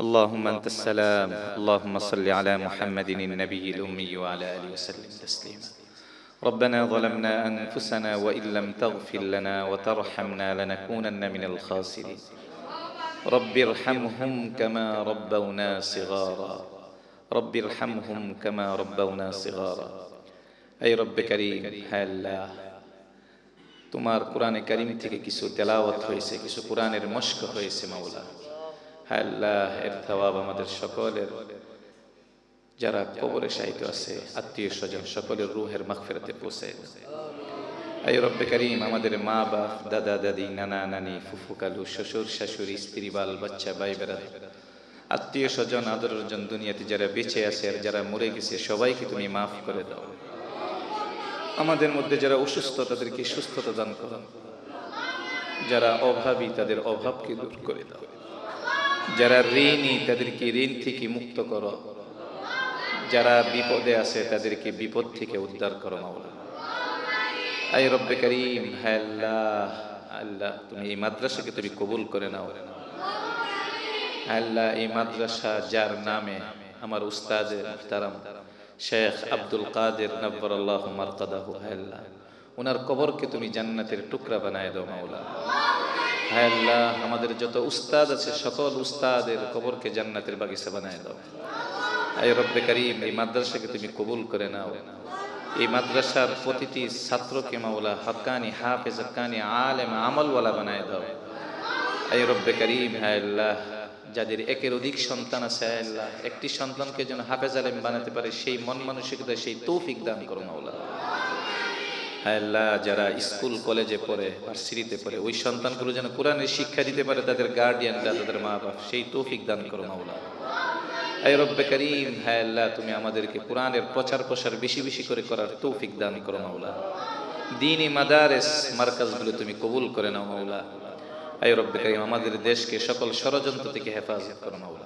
اللهم أنت السلام اللهم صل على محمد النبي الأمي وعلى آله وسلم تسليما ربنا ظلمنا أنفسنا وإن لم تغفر لنا وترحمنا لنكونن من الخاسرين رب ارحمهم كما ربونا صغارا رب ارحمهم كما ربونا صغارا أي رب كريم هلا তোমার কোরআনে কারিম থেকে কিছু তেলাওয়াত হয়েছে কিছু কোরআনের মস্ক হয়েছে মাওলা হ্যাঁ আল্লাহ এর থওয়াব আমাদের সকলের। যারা কবরে সাহিত্য আছে, আত্মীয় স্বজন, সকলের রুহের মাগফিরাতে পৌঁছে এই রব্বে করিম, আমাদের মা, বাপ, দাদা, দাদি, নানা, নানি, ফুফু, কালু, শ্বশুর, শাশুড়ি, স্ত্রী, বাল, বাচ্চা, ভাই, বেড়া। আত্মীয় স্বজন আদরজন দুনিয়াতে যারা বেঁচে আছে আর যারা মরে গেছে, সবাইকে তুমি মাফ করে দাও। আমাদের মধ্যে যারা অসুস্থ, তাদেরকে সুস্থতা দান করো। যারা অভাবী, তাদের অভাবকে দূর করে দাও। যারা ঋণী, তাদেরকে ঋণ থেকে মুক্ত করো। যারা বিপদে আছে, তাদেরকে বিপদ থেকে উদ্ধার করো মাওলা আই রব্বে করিম আল্লাহ আল্লাহ, তুমি এই মাদ্রাসাকে তুমি কবুল করে নাও। আল্লাহ, এই মাদ্রাসা যার নামে আমার উস্তাদ মুহতারাম শেখ আব্দুল কাদের নব্বর আল্লাহ মারকাদাহু আল্লাহ। ওনার কবরকে তুমি জান্নাতের টুকরা বানায় দাও মাওলা হায় আল্লাহ, আমাদের যত উস্তাদ আছে, সকল উস্তাদের কবরকে জান্নাতের বাগিচা বানায় দাও। আয় রব্বে করিম, এই মাদ্রাসাকে তুমি কবুল করে নাও। এই মাদ্রাসার প্রতিটি ছাত্রকে মাওলা হকানি হাফেজ হকানি আলেম, আমলওয়ালা বানায় দাও। আয় রব্বে করিম, হায় আল্লাহ, যাদের একের অধিক সন্তান আছে আল্লাহ, একটি সন্তানকে যেন হাফেজ আলেম বানাতে পারে, সেই মন মানসিকতা সেই তৌফিক দান করো মাওলা। আল্লাহ, যারা স্কুল, কলেজে পড়ে, ভার্সিটিতে পড়ে, ওই সন্তানগুলো যেন কোরআনের শিক্ষা দিতে পারে তাদের গার্ডিয়ানরা তাদের মা বাপ সেই তৌফিক দান করো মাওলা। আয় রব্বে করিম হ্যাঁ আল্লাহ, তুমি আমাদেরকে কোরআনের প্রচার প্রসার বেশি বেশি করে করার তৌফিক দান করো মাওলা। দিনী মাদারেস মার্কাজগুলো তুমি কবুল করে নাও মাওলা। আয় রব্বে করিম, আমাদের দেশকে সকল ষড়যন্ত্র থেকে হেফাজত করো মাওলা।